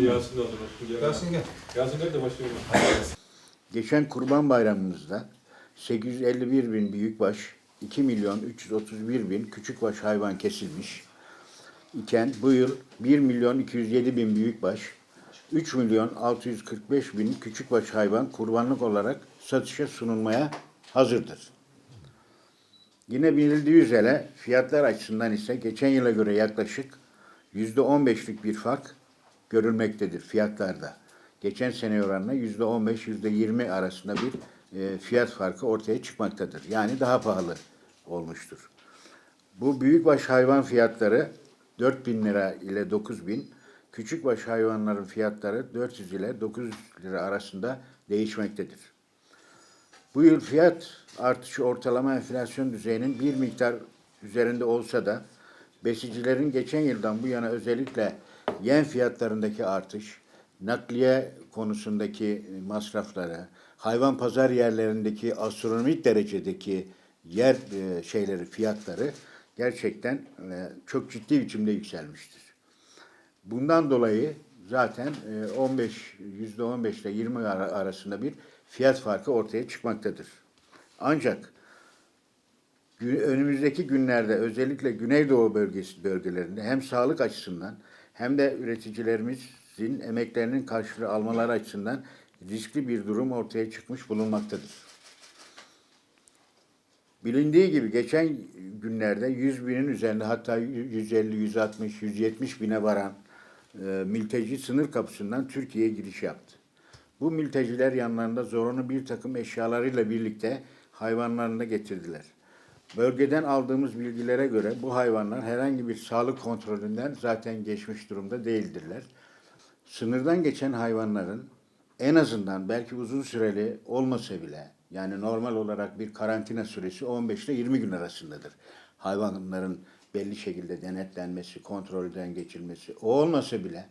Yasin Yasin de o zaman. Yasin gel. Yasin nerede başlayalım? Geçen Kurban Bayramımızda 851 bin büyükbaş, 2 milyon 331 bin küçükbaş hayvan kesilmiş iken bu yıl 1 milyon 207 bin büyükbaş, 3 milyon 645 bin küçükbaş hayvan kurbanlık olarak satışa sunulmaya hazırdır. Yine bilindiği üzere fiyatlar açısından ise geçen yıla göre yaklaşık %15'lik bir fark görülmektedir fiyatlarda. Geçen sene oranla %15, %20 arasında bir e, fiyat farkı ortaya çıkmaktadır. Yani daha pahalı olmuştur. Bu büyükbaş hayvan fiyatları 4000 lira ile 9000, küçükbaş hayvanların fiyatları 400 ile 900 lira arasında değişmektedir. Bu yıl fiyat artışı ortalama enflasyon düzeyinin bir miktar üzerinde olsa da besicilerin geçen yıldan bu yana özellikle yem fiyatlarındaki artış, nakliye konusundaki masrafları, hayvan pazar yerlerindeki astronomik derecedeki yer e, şeyleri, fiyatları gerçekten e, çok ciddi biçimde yükselmiştir. Bundan dolayı zaten e, 15 yüzde 15 ile 20 ara- arasında bir fiyat farkı ortaya çıkmaktadır. Ancak önümüzdeki günlerde özellikle Güneydoğu bölgesi bölgelerinde hem sağlık açısından hem de üreticilerimizin emeklerinin karşılığı almaları açısından riskli bir durum ortaya çıkmış bulunmaktadır. Bilindiği gibi geçen günlerde 100 binin üzerinde hatta 150, 160, 170 bine varan e, mülteci sınır kapısından Türkiye'ye giriş yaptı. Bu mülteciler yanlarında zorunlu bir takım eşyalarıyla birlikte hayvanlarını da getirdiler. Bölgeden aldığımız bilgilere göre bu hayvanlar herhangi bir sağlık kontrolünden zaten geçmiş durumda değildirler. Sınırdan geçen hayvanların en azından belki uzun süreli olmasa bile yani normal olarak bir karantina süresi 15 ile 20 gün arasındadır. Hayvanların belli şekilde denetlenmesi, kontrolden geçilmesi o olmasa bile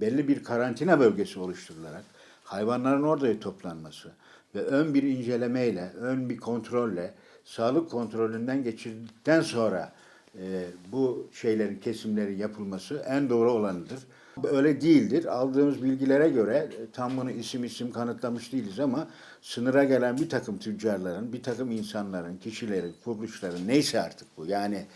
belli bir karantina bölgesi oluşturularak hayvanların orada toplanması ve ön bir incelemeyle, ön bir kontrolle, sağlık kontrolünden geçirdikten sonra e, bu şeylerin kesimleri yapılması en doğru olanıdır. Öyle değildir. Aldığımız bilgilere göre e, tam bunu isim isim kanıtlamış değiliz ama sınıra gelen bir takım tüccarların, bir takım insanların, kişilerin, kuruluşların neyse artık bu yani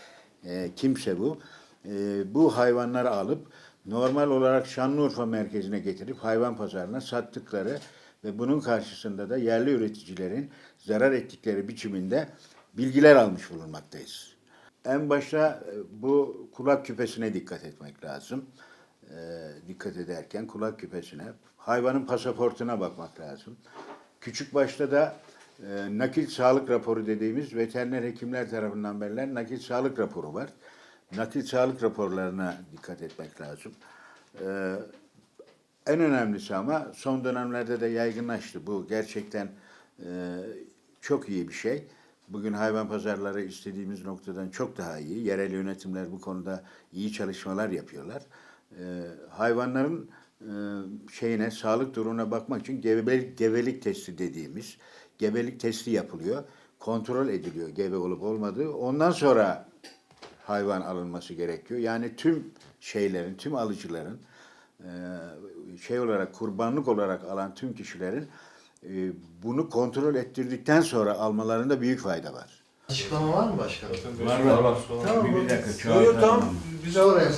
e, kimse bu e, bu hayvanları alıp normal olarak Şanlıurfa merkezine getirip hayvan pazarına sattıkları ve bunun karşısında da yerli üreticilerin zarar ettikleri biçiminde bilgiler almış bulunmaktayız. En başta e, bu kulak küpesine dikkat etmek lazım. E, dikkat ederken kulak küpesine, hayvanın pasaportuna bakmak lazım. Küçük başta da e, nakil sağlık raporu dediğimiz veteriner hekimler tarafından verilen nakil sağlık raporu var. Nakil sağlık raporlarına dikkat etmek lazım. E, en önemlisi ama son dönemlerde de yaygınlaştı. Bu gerçekten e, çok iyi bir şey. Bugün hayvan pazarları istediğimiz noktadan çok daha iyi. Yerel yönetimler bu konuda iyi çalışmalar yapıyorlar. E, hayvanların e, şeyine, sağlık durumuna bakmak için gebelik, gebelik testi dediğimiz gebelik testi yapılıyor. Kontrol ediliyor gebe olup olmadığı. Ondan sonra hayvan alınması gerekiyor. Yani tüm şeylerin, tüm alıcıların şey olarak kurbanlık olarak alan tüm kişilerin e, bunu kontrol ettirdikten sonra almalarında büyük fayda var. Açıklama var mı başkanım? Var var var. Tamam. Bir dakika, yok, tamam. Biz oraya